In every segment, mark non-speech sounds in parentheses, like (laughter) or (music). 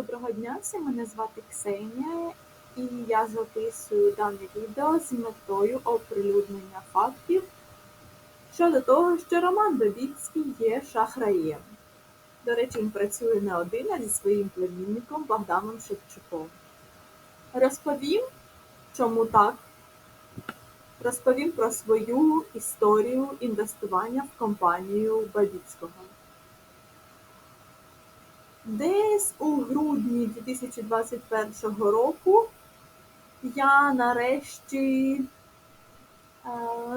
Доброго дня всім, мене звати Ксенія, і я записую дане відео з метою оприлюднення фактів щодо того, що Роман Бабіцький є шахраєм. До речі, він працює не один, а зі своїм племінником Богданом Шевчуком. Розповім, чому так. Розповім про свою історію інвестування в компанію Бабіцького. Десь у грудні 2021 року я нарешті е,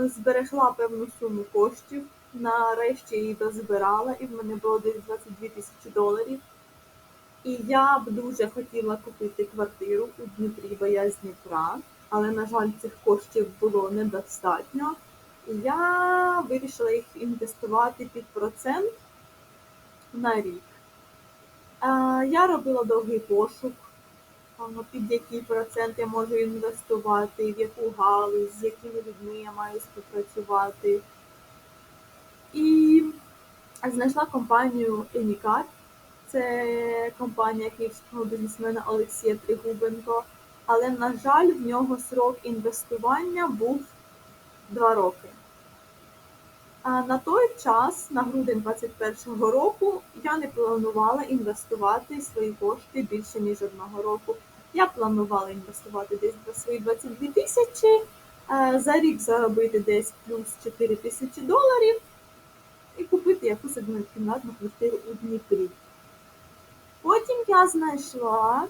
зберегла певну суму коштів, нарешті її дозбирала, і в мене було десь 22 тисячі доларів. І я б дуже хотіла купити квартиру у Дніпрі, бо я з Дніпра, але, на жаль, цих коштів було недостатньо. І я вирішила їх інвестувати під процент на рік. Я робила довгий пошук, під який процент я можу інвестувати, в яку галузь, з якими людьми я маю співпрацювати. І знайшла компанію Енікар. Це компанія київського бізнесмена Олексія Тригубенко. Але, на жаль, в нього срок інвестування був 2 роки. На той час, на грудень 2021 року, я не планувала інвестувати свої кошти більше ніж одного року. Я планувала інвестувати десь на свої 22 тисячі, за рік заробити десь плюс 4 тисячі доларів і купити якусь однокімнатну квартиру у Дніпрі. Потім я знайшла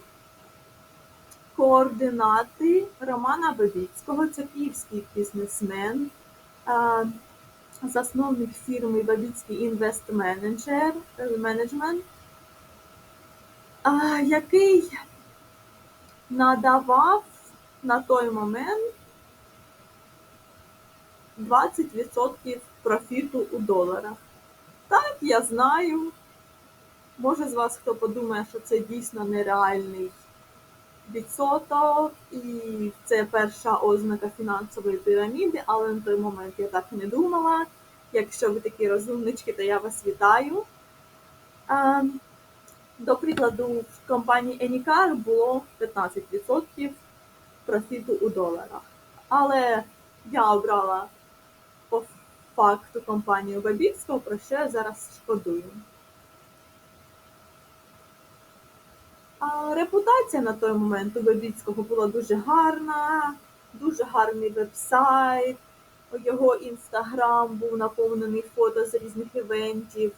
координати Романа Бабіцького, це київський бізнесмен засновник фірми Бабіцький Інвест Менеджмент, який надавав на той момент 20% профіту у доларах. Так, я знаю. Може з вас хто подумає, що це дійсно нереальний відсоток, і це перша ознака фінансової піраміди, але на той момент я так не думала. Якщо ви такі розумнички, то я вас вітаю. До прикладу, в компанії Anycar було 15% профіту у доларах. Але я обрала по факту компанію Бабіцького, про що я зараз шкодую. Репутація на той момент у Бабіцького була дуже гарна, дуже гарний веб-сайт. Його інстаграм був наповнений фото з різних івентів,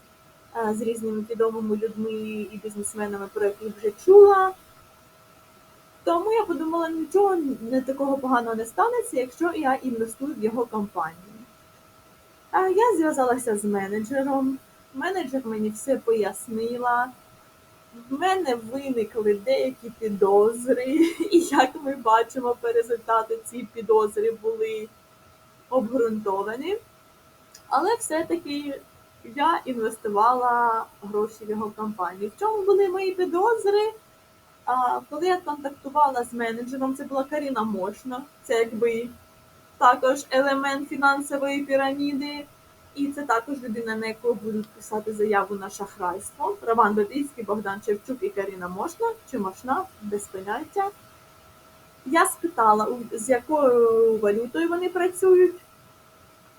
з різними відомими людьми і бізнесменами, про яких вже чула. Тому я подумала, нічого не такого поганого не станеться, якщо я інвестую в його компанію. Я зв'язалася з менеджером, менеджер мені все пояснила в мене виникли деякі підозри, (laughs) і як ми бачимо, по результату ці підозри були обґрунтовані. Але все-таки я інвестувала гроші в його компанію. В чому були мої підозри? А, Коли я контактувала з менеджером, це була Каріна Мошна, це якби також елемент фінансової піраміди. І це також людина, на яку будуть писати заяву на шахрайство. Роман Бабійський, Богдан Шевчук і Каріна Мошна чи Мошна, без поняття. Я спитала, з якою валютою вони працюють.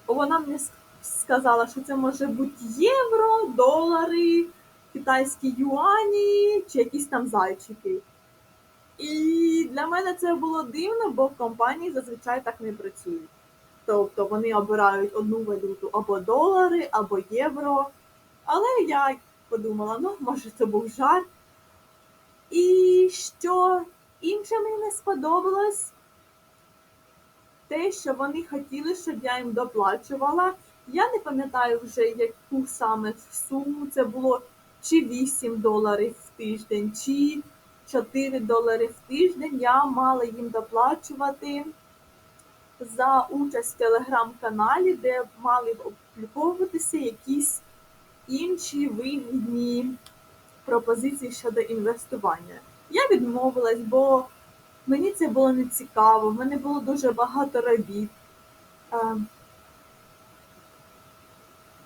Вона мені сказала, що це може бути євро, долари, китайські юані чи якісь там зайчики. І для мене це було дивно, бо в компанії зазвичай так не працюють. Тобто вони обирають одну валюту або долари, або євро. Але я подумала, ну, може, це був жарт. І що інше мені не сподобалось, те, що вони хотіли, щоб я їм доплачувала. Я не пам'ятаю вже, яку саме суму це було, чи 8 доларів в тиждень, чи 4 долари в тиждень. Я мала їм доплачувати за участь в телеграм-каналі, де мали б опубліковуватися якісь інші вигідні пропозиції щодо інвестування. Я відмовилась, бо мені це було не цікаво, в мене було дуже багато робіт. Ем,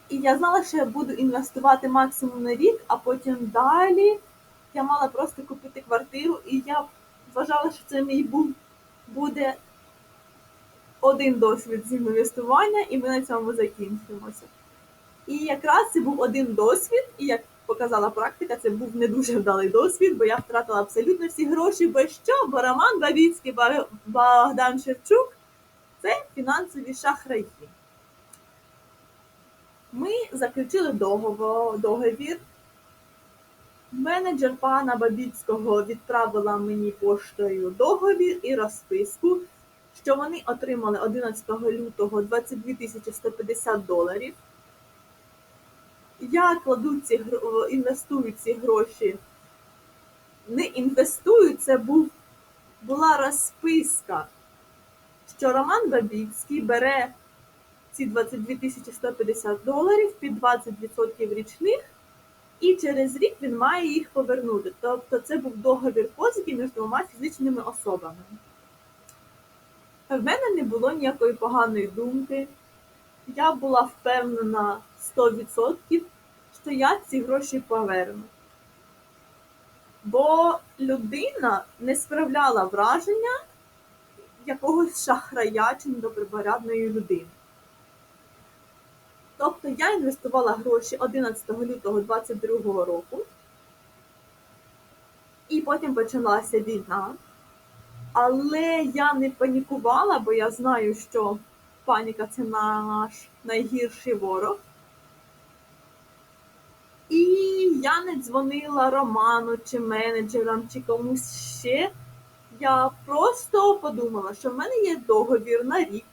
і я знала, що я буду інвестувати максимум на рік, а потім далі я мала просто купити квартиру, і я вважала, що це мій був буде один досвід з інвестування, і ми на цьому закінчимося. І якраз це був один досвід, і як показала практика, це був не дуже вдалий досвід, бо я втратила абсолютно всі гроші, бо що? Бо Роман Бабіцький, Богдан Шевчук це фінансові шахраї. Ми заключили договір. Менеджер пана Бабіцького відправила мені поштою договір і розписку, що вони отримали 11 лютого 22 150 доларів. Я кладу ці інвестую ці гроші. Не інвестую, це був, була розписка, що Роман Бабіцький бере ці 22 150 доларів під 20% річних, і через рік він має їх повернути. Тобто це був договір позики між двома фізичними особами. В мене не було ніякої поганої думки. Я була впевнена 100%, що я ці гроші поверну. Бо людина не справляла враження якогось шахрая чи недобропорядної людини. Тобто я інвестувала гроші 11 лютого 2022 року, і потім почалася війна. Але я не панікувала, бо я знаю, що паніка це наш найгірший ворог. І я не дзвонила Роману чи менеджерам, чи комусь ще. Я просто подумала, що в мене є договір на рік.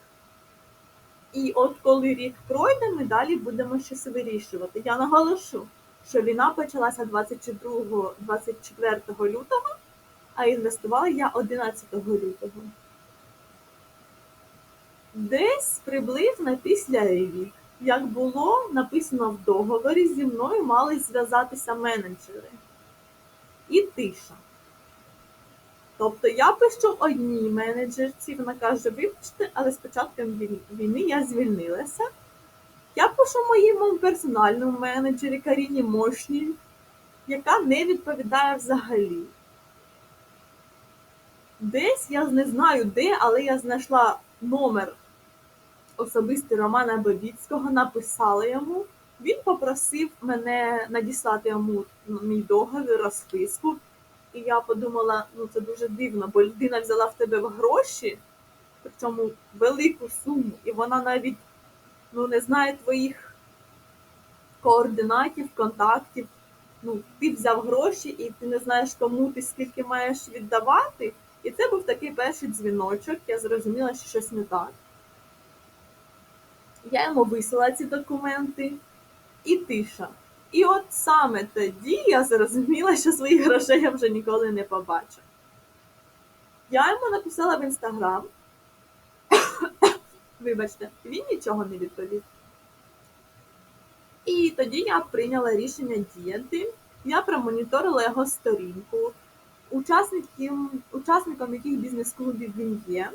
І от коли рік пройде, ми далі будемо щось вирішувати. Я наголошу, що війна почалася 22 24 лютого, а інвестувала я 11 лютого. Десь приблизно після рік, як було написано в договорі, зі мною мали зв'язатися менеджери. І тиша. Тобто я пишу одній менеджерці, вона каже, вибачте, але з початком війни я звільнилася. Я пишу моєму персональному менеджері Каріні Мошній, яка не відповідає взагалі. Десь я не знаю де, але я знайшла номер особистий Романа Бабіцького, написала йому. Він попросив мене надіслати йому мій договір, розписку. І я подумала, ну це дуже дивно, бо людина взяла в тебе гроші, причому велику суму, і вона навіть ну, не знає твоїх координатів, контактів. Ну, ти взяв гроші і ти не знаєш, кому ти скільки маєш віддавати. І це був такий перший дзвіночок. Я зрозуміла, що щось не так. Я йому висила ці документи і тиша. І от саме тоді я зрозуміла, що своїх грошей я вже ніколи не побачу. Я йому написала в інстаграм. (coughs) Вибачте, він нічого не відповів. І тоді я прийняла рішення діяти. Я промоніторила його сторінку, учасників, учасником яких бізнес-клубів він є.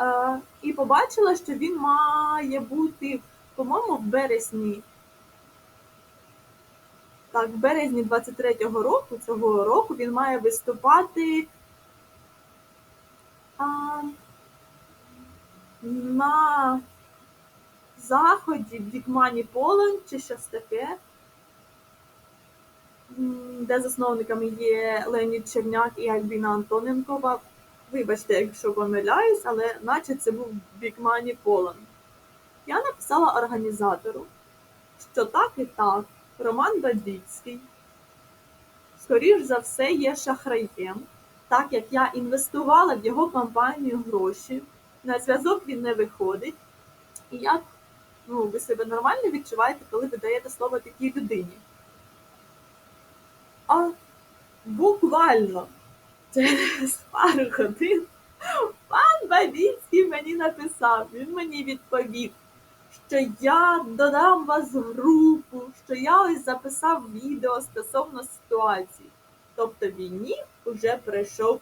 Е, і побачила, що він має бути, по-моєму, в березні. Так, в березні 23-го року, цього року, він має виступати а, на заході Big Money Poland чи щось таке, де засновниками є Леонід Черняк і Альбіна Антоненкова. Вибачте, якщо помиляюсь, але наче це був Big Money Я написала організатору, що так і так, Роман Бабіцький, скоріш за все, є шахраєм, так як я інвестувала в його компанію гроші, на зв'язок він не виходить. І як ну, ви себе нормально відчуваєте, коли ви даєте слово такій людині? А буквально через пару годин пан Бабіцький мені написав, він мені відповів, що я додам вас в групу, що я ось записав відео стосовно ситуації. Тобто війні вже пройшов,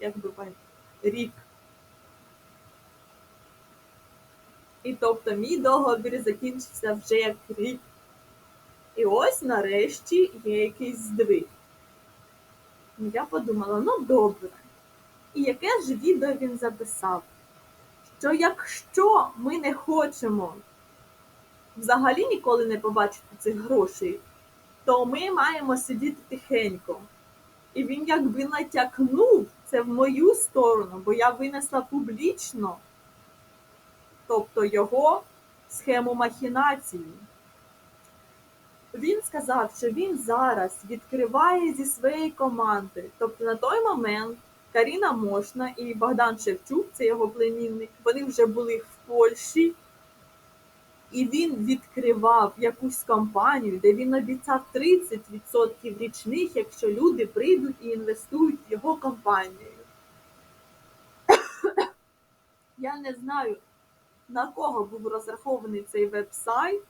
як би пам'ятаю, рік. І тобто мій договір закінчився вже як рік. І ось нарешті є якийсь здвиг. Ну, Я подумала, ну добре. І яке ж відео він записав? Що якщо ми не хочемо взагалі ніколи не побачити цих грошей, то ми маємо сидіти тихенько. І він якби натякнув це в мою сторону, бо я винесла публічно, тобто його схему махінації. Він сказав, що він зараз відкриває зі своєї команди. Тобто на той момент Каріна Мошна і Богдан Шевчук, це його племінник, вони вже були в Польщі, і він відкривав якусь компанію, де він обіцяв 30% річних, якщо люди прийдуть і інвестують в його компанію. (coughs) Я не знаю, на кого був розрахований цей веб-сайт,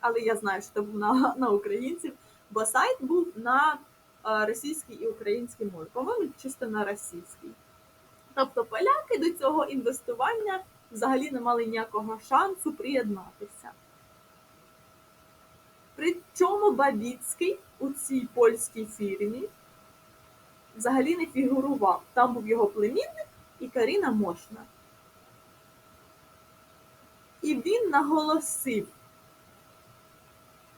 але я знаю, що це був на, на українців, бо сайт був на е, російській і українській мові. По-моєму, чисто на російській. Тобто поляки до цього інвестування взагалі не мали ніякого шансу приєднатися. Причому Бабіцький у цій польській фірмі взагалі не фігурував. Там був його племінник і Каріна Мошна. І він наголосив,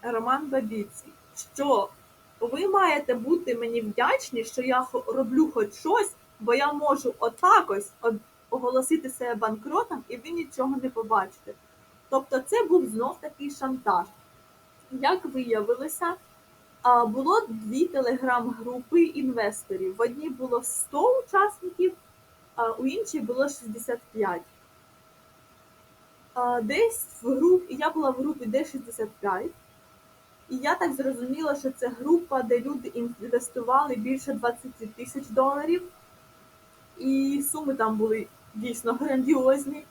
Роман Бабіцький, що ви маєте бути мені вдячні, що я роблю хоч щось, бо я можу отак ось оголосити себе банкротом, і ви нічого не побачите. Тобто це був знов такий шантаж. Як виявилося, було дві телеграм-групи інвесторів. В одній було 100 учасників, а у іншій було 65. Десь в групі, я була в групі Д65, і я так зрозуміла, що це група, де люди інвестували більше 20 тисяч доларів, і суми там були дійсно грандіозні.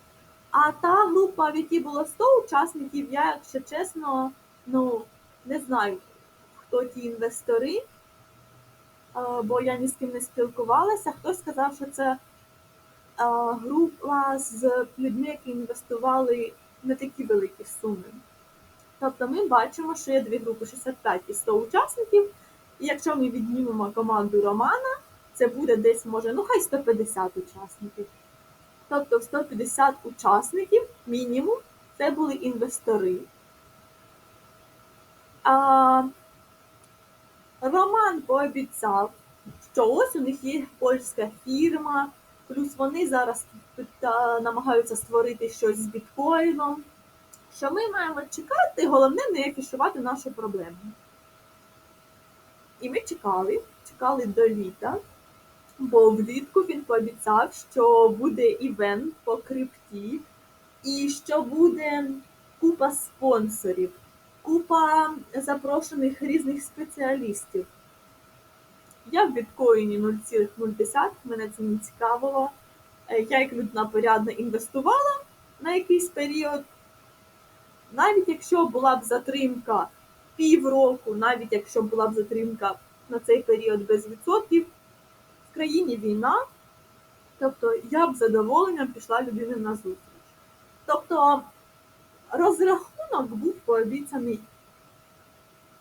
А та група, в якій було 100 учасників, я, якщо чесно, ну, не знаю, хто ті інвестори, бо я ні з ким не спілкувалася. Хтось сказав, що це група з людьми, які інвестували не такі великі суми. Тобто ми бачимо, що є дві групи 65 і 100 учасників. І якщо ми віднімемо команду Романа, це буде десь, може, ну хай 150 учасників. Тобто 150 учасників мінімум це були інвестори. А, Роман пообіцяв, що ось у них є польська фірма, плюс вони зараз та, намагаються створити щось з біткоїном. Що ми маємо чекати, головне не афішувати нашу проблему. І ми чекали, чекали до літа, бо влітку він пообіцяв, що буде івент по крипті, і що буде купа спонсорів, купа запрошених різних спеціалістів. Я в біткоїні 0,0, мене це не цікавило. Е, Я як людина порядно інвестувала на якийсь період. Навіть якщо була б затримка півроку, навіть якщо була б затримка на цей період без відсотків, в країні війна, тобто я б задоволенням пішла людини на зустріч. Тобто розрахунок був пообіцяний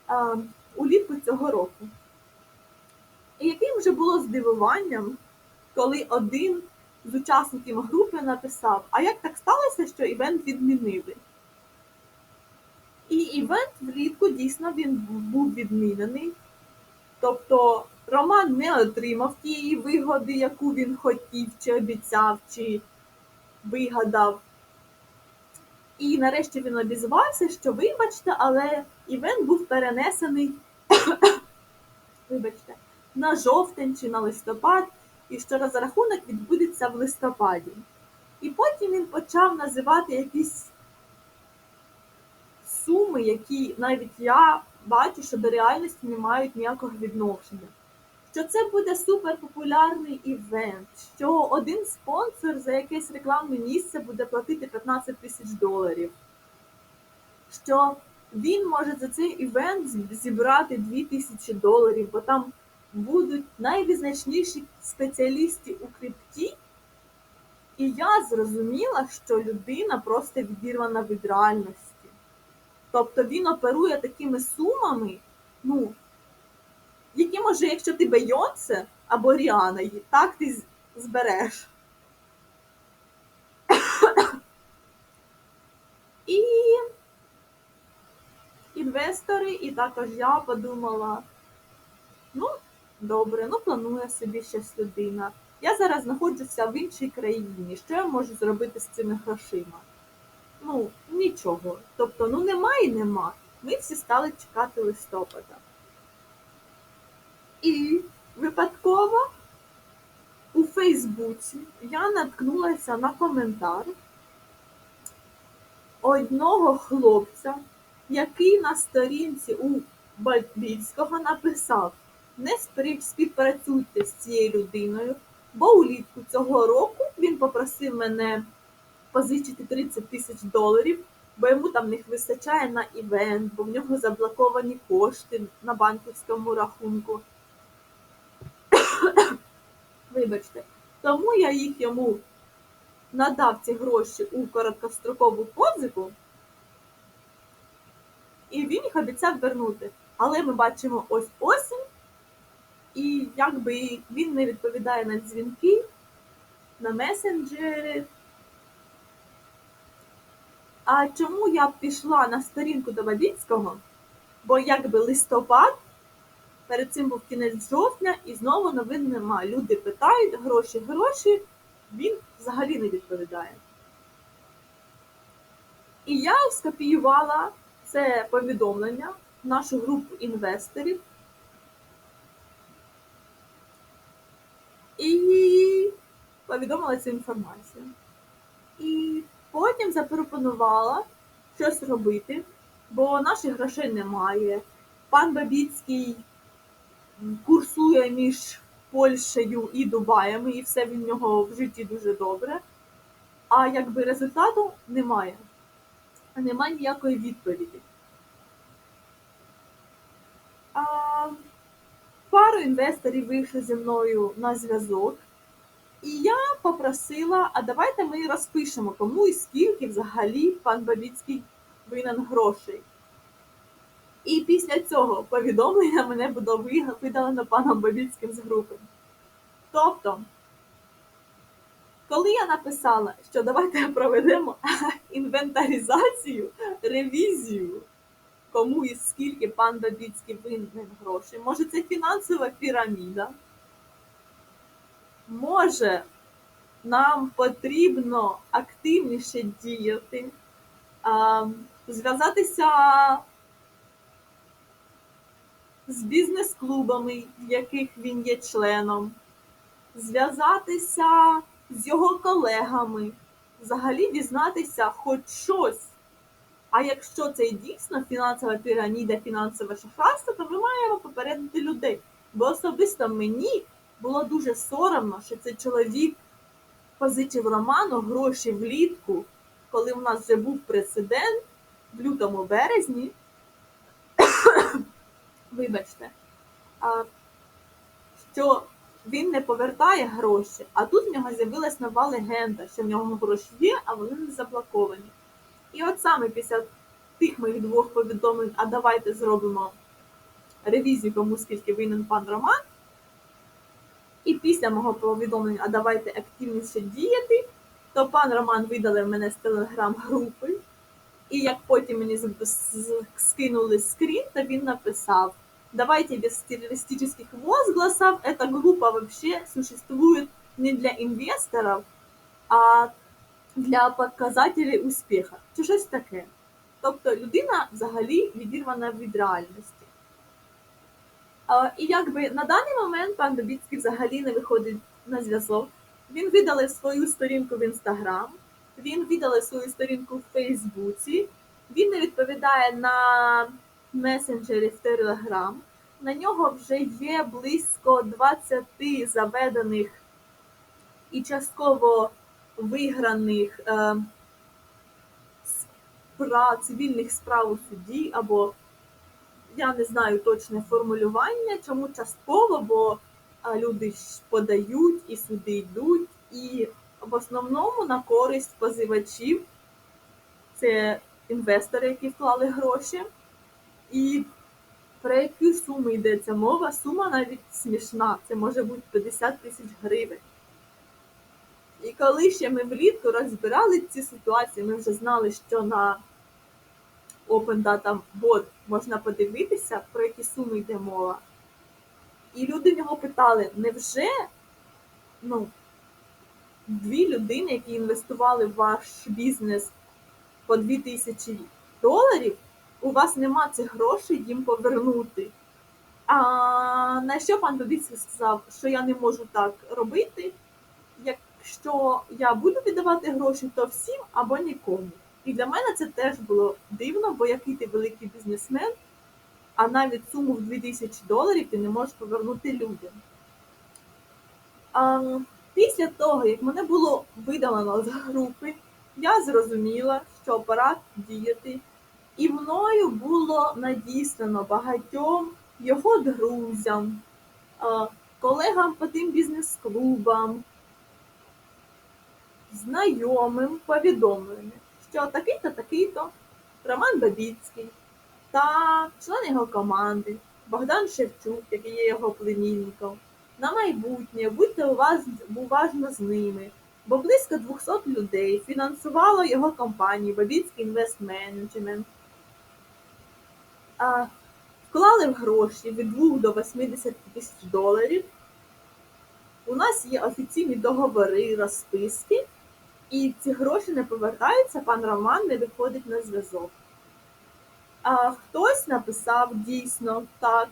а, улітку цього року. І яким вже було здивуванням, коли один з учасників групи написав: А як так сталося, що івент відмінили? І івент влітку дійсно він був відмінений. Тобто Роман не отримав тієї вигоди, яку він хотів, чи обіцяв, чи вигадав. І нарешті він обізвався, що вибачте, але івент був перенесений (coughs) вибачте, на жовтень чи на листопад, і що розрахунок відбудеться в листопаді. І потім він почав називати якісь суми, які навіть я бачу, що до реальності не мають ніякого відношення. Що це буде суперпопулярний івент, що один спонсор за якесь рекламне місце буде платити 15 тисяч доларів, що він може за цей івент зібрати 2 тисячі доларів, бо там будуть найвизначніші спеціалісти у крипті. І я зрозуміла, що людина просто відірвана від реальності. Тобто він оперує такими сумами, ну, які може, якщо ти Бейонсе або Ріана, так ти збереш. (coughs) І інвестори, і також я подумала, ну, добре, ну планує собі щось людина. Я зараз знаходжуся в іншій країні. Що я можу зробити з цими грошима? Ну, нічого. Тобто, ну нема і нема. Ми всі стали чекати листопада. І випадково у Фейсбуці я наткнулася на коментар одного хлопця, який на сторінці у Бальбільського написав: не співпрацюйте з цією людиною, бо улітку цього року він попросив мене позичити 30 тисяч доларів, бо йому там не вистачає на івент, бо в нього заблоковані кошти на банківському рахунку. (coughs) Вибачте. Тому я їх йому надав ці гроші у короткострокову позику, і він їх обіцяв вернути. Але ми бачимо ось осінь, і якби він не відповідає на дзвінки, на месенджери. А чому я пішла на сторінку до Бабіцького? Бо якби листопад, перед цим був кінець жовтня, і знову новин нема. Люди питають гроші, гроші, він взагалі не відповідає. І я скопіювала це повідомлення в нашу групу інвесторів. І повідомила цю інформацію. І потім запропонувала щось робити, бо наших грошей немає. Пан Бабіцький курсує між Польщею і Дубаями, і все в нього в житті дуже добре. А якби результату немає. Немає ніякої відповіді. А, пару інвесторів вийшли зі мною на зв'язок. І я попросила, а давайте ми розпишемо, кому і скільки взагалі пан Бабіцький винен грошей. І після цього повідомлення мене було видалено паном Бабіцьким з групи. Тобто, коли я написала, що давайте (laughs) проведемо інвентаризацію, ревізію, кому і скільки пан Бабіцький винен грошей, може це фінансова піраміда, може нам потрібно активніше діяти, зв'язатися з бізнес-клубами, в яких він є членом, зв'язатися з його колегами, взагалі дізнатися хоч щось. А якщо це дійсно фінансова піраміда, фінансове шахрайство, то ми маємо попередити людей. Бо особисто мені було дуже соромно, що цей чоловік позичив Роману гроші влітку, коли у нас вже був прецедент в лютому березні. (coughs) Вибачте, що він не повертає гроші, а тут в нього з'явилась нова легенда, що в нього гроші є, а вони не заблоковані. І от саме після тих моїх двох повідомлень, а давайте зробимо ревізію, кому скільки винен пан Роман. Після мого повідомлення, а давайте активніше діяти, то пан Роман видалив мене з телеграм-групи. І як потім мені скинули скрін, то він написав: Давайте без террористических возгласов, эта группа вообще существует не для інвесторів, а для показателей успіху. Чи щось таке. Тобто людина взагалі відірвана від реальності. І якби на даний момент пан Бабіцький взагалі не виходить на зв'язок. Він видалив свою сторінку в Інстаграм, він видалив свою сторінку в Фейсбуці, він не відповідає на месенджері в Телеграм. На нього вже є близько 20 заведених і частково виграних е, справ, цивільних справ у суді, або я не знаю точне формулювання, чому частково, бо люди ж подають і суди йдуть, і в основному на користь позивачів це інвестори, які вклали гроші. І Про які суми йдеться мова? Сума навіть смішна, це може бути 50 тисяч гривень. І коли ще ми влітку розбирали ці ситуації, ми вже знали, що на Open Data Bot можна подивитися, про які суми йде мова. І люди в нього питали, невже ну, дві людини, які інвестували в ваш бізнес по 2000 доларів, у вас нема цих грошей їм повернути. А на що пан Бабіцький сказав, що я не можу так робити, якщо я буду віддавати гроші, то всім або нікому. І для мене це теж було дивно, бо який ти великий бізнесмен, а навіть суму в 2000 доларів ти не можеш повернути людям. А, Після того, як мене було видалено з групи, я зрозуміла, що пора діяти, і мною було надіслано багатьом його друзям, колегам по тим бізнес-клубам, знайомим повідомлення, що такий-то, такий-то Роман Бабіцький та член його команди Богдан Шевчук, який є його племінником, на майбутнє будьте уважно з ними, бо близько 200 людей фінансувало його компанію Бабіцький інвест менеджмент. Вклали в гроші від 2 до 80 тисяч доларів. У нас є офіційні договори, розписки, і ці гроші не повертаються, пан Роман не виходить на зв'язок. А хтось написав дійсно так.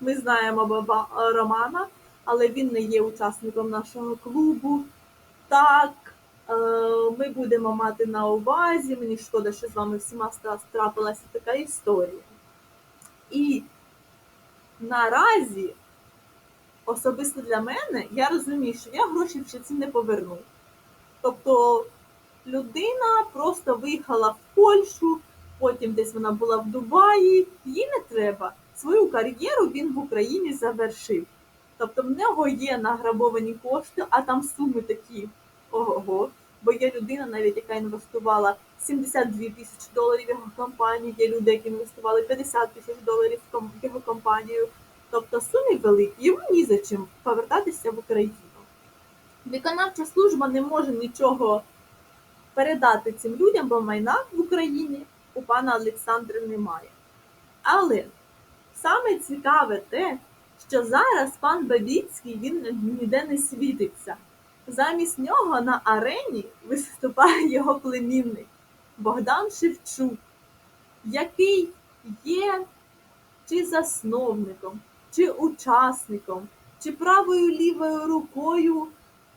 Ми знаємо баба Романа, але він не є учасником нашого клубу. Так, е, ми будемо мати на увазі. Мені шкода, що з вами всіма трапилася така історія. І наразі, особисто для мене, я розумію, що я гроші в ці не поверну. Тобто людина просто виїхала в Польщу, потім десь вона була в Дубаї, їй не треба. Свою кар'єру він в Україні завершив. Тобто в нього є награбовані кошти, а там суми такі ого-го. Бо є людина, навіть яка інвестувала 72 тисячі доларів в його компанію, є люди, які інвестували 50 тисяч доларів в його компанію. Тобто суми великі, йому ні за чим повертатися в Україну. Виконавча служба не може нічого передати цим людям, бо майна в Україні у пана Олександра немає. Але саме цікаве те, що зараз пан Бабіцький він ніде не світиться. Замість нього на арені виступає його племінник Богдан Шевчук, який є чи засновником, чи учасником, чи правою лівою рукою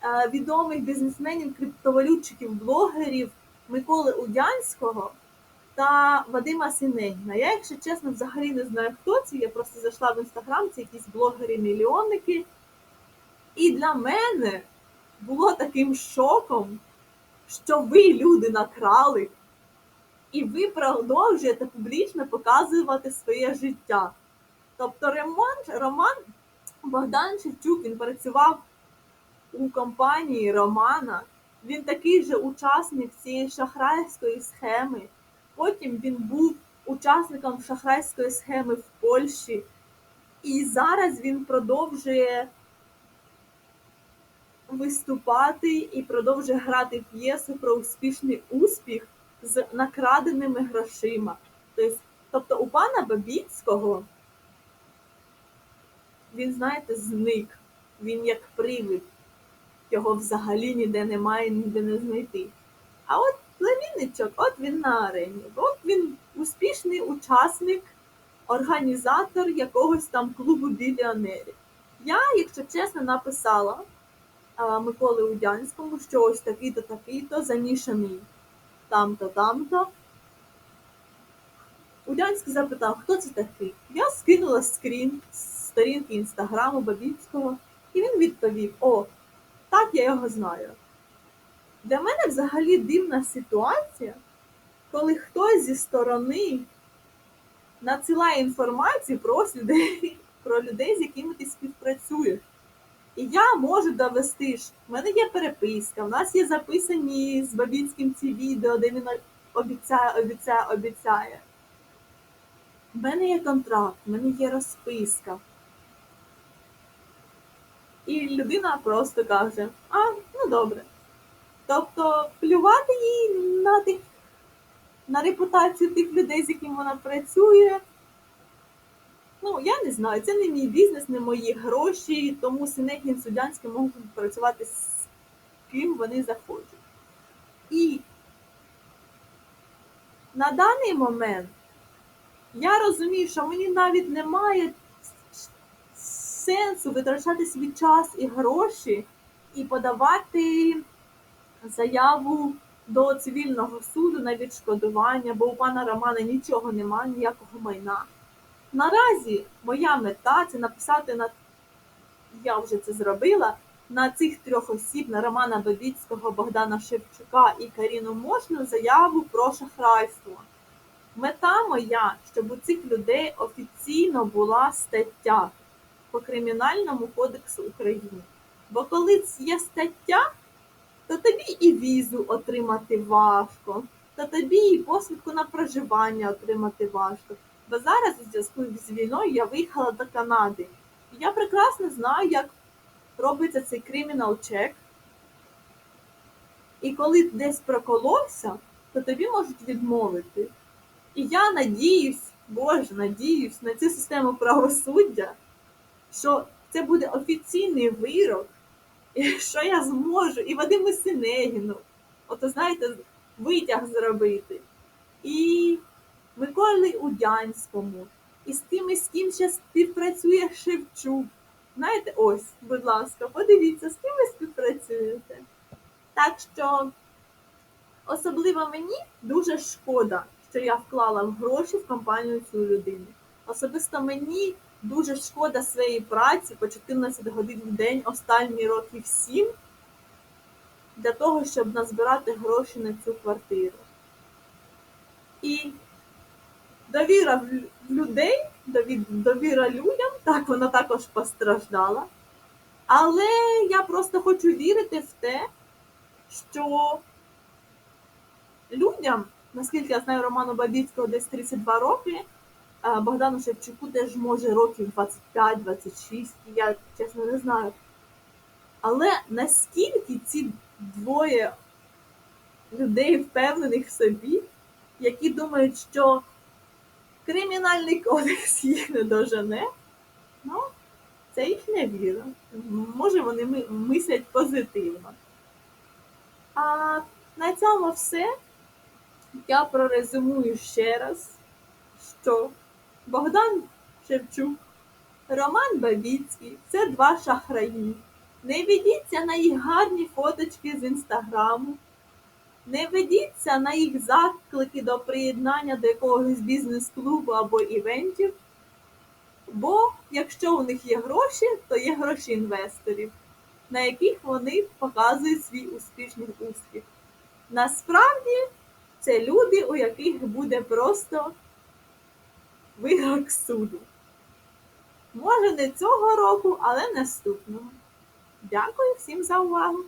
е, відомих бізнесменів, криптовалютчиків, блогерів Миколи Удянського та Вадима Синегіна. Я, якщо чесно, взагалі не знаю, хто це. Я просто зайшла в інстаграм, це якісь блогери-мільйонники. І для мене було таким шоком, що ви, люди, накрали, і ви продовжуєте публічно показувати своє життя. Тобто Роман, Роман Богдан Шевчук, він працював у компанії Романа, він такий же учасник цієї шахрайської схеми. Потім він був учасником шахрайської схеми в Польщі, і зараз він продовжує виступати і продовжує грати п'єси про успішний успіх з накраденими грошима. Тобто у пана Бабіцького він, знаєте, зник. Він як привид. Його взагалі ніде немає, ніде не знайти. А от племінничок, от він на арені. От він успішний учасник, організатор якогось там клубу біліонерів. Я, якщо чесно, написала а, Миколи Удянському, що ось такий-то, такий-то замішаний там-то, там-то. Удянський запитав, хто це такий? Я скинула скрін з сторінки інстаграму Бабіцького, і він відповів: О, так я його знаю. Для мене взагалі дивна ситуація, коли хтось зі сторони надсилає інформацію про людей, про людей, з якими ти співпрацюєш. І я можу довести, що в мене є переписка, в нас є записані з Бабінським ці відео, де він обіцяє, обіцяє, обіцяє. в мене є контракт, в мене є розписка. І людина просто каже: а, ну добре. Тобто плювати їй на тих, на репутацію тих людей, з якими вона працює. Ну, я не знаю, це не мій бізнес, не мої гроші, тому Синегін Судянський можуть працювати з ким вони захочуть. І на даний момент я розумію, що мені навіть немає сенсу витрачати свій час і гроші і подавати заяву до цивільного суду на відшкодування, бо у пана Романа нічого немає, ніякого майна. Наразі моя мета це написати на я вже це зробила на цих трьох осіб на Романа Бабіцького, Богдана Шевчука і Каріну Мошну заяву про шахрайство. Мета моя, щоб у цих людей офіційно була стаття по Кримінальному кодексу України. Бо коли є стаття, то тобі і візу отримати важко, то тобі і посвідку на проживання отримати важко. Бо зараз у зв'язку з війною я виїхала до Канади. І я прекрасно знаю, як робиться цей кримінал чек. І коли десь проколовся, то тобі можуть відмовити. І я надіюсь, Боже, надіюсь на цю систему правосуддя, що це буде офіційний вирок, (laughs) що я зможу і Вадиму Синегіну, ото знаєте, витяг зробити. І Миколі Удянському, і з тими, з ким ще співпрацює Шевчук. Знаєте, ось, будь ласка, подивіться, з ким ви співпрацюєте. Так що, особливо мені дуже шкода, що я вклала в гроші в компанію цю людину. Особисто мені дуже шкода своєї праці по 14 годин в день, останні років 7, для того, щоб назбирати гроші на цю квартиру. І довіра в людей, довіра людям, так вона також постраждала. Але я просто хочу вірити в те, що людям, наскільки я знаю Роману Бабіцького десь 32 роки, Богдану Шевчуку теж може років 25-26, я чесно не знаю. Але наскільки ці двоє людей впевнених в собі, які думають, що кримінальний кодекс їх не дожене, ну, це їхня віра. Може, вони мислять позитивно. А на цьому все. Я прорезумую ще раз, що Богдан Шевчук, Роман Бабіцький це два шахраї. Не ведіться на їх гарні фоточки з інстаграму. Не ведіться на їх заклики до приєднання до якогось бізнес-клубу або івентів, бо якщо у них є гроші, то є гроші інвесторів, на яких вони показують свій успішний успіх. Насправді це люди, у яких буде просто вирок суду. Може, не цього року, але наступного. Дякую всім за увагу!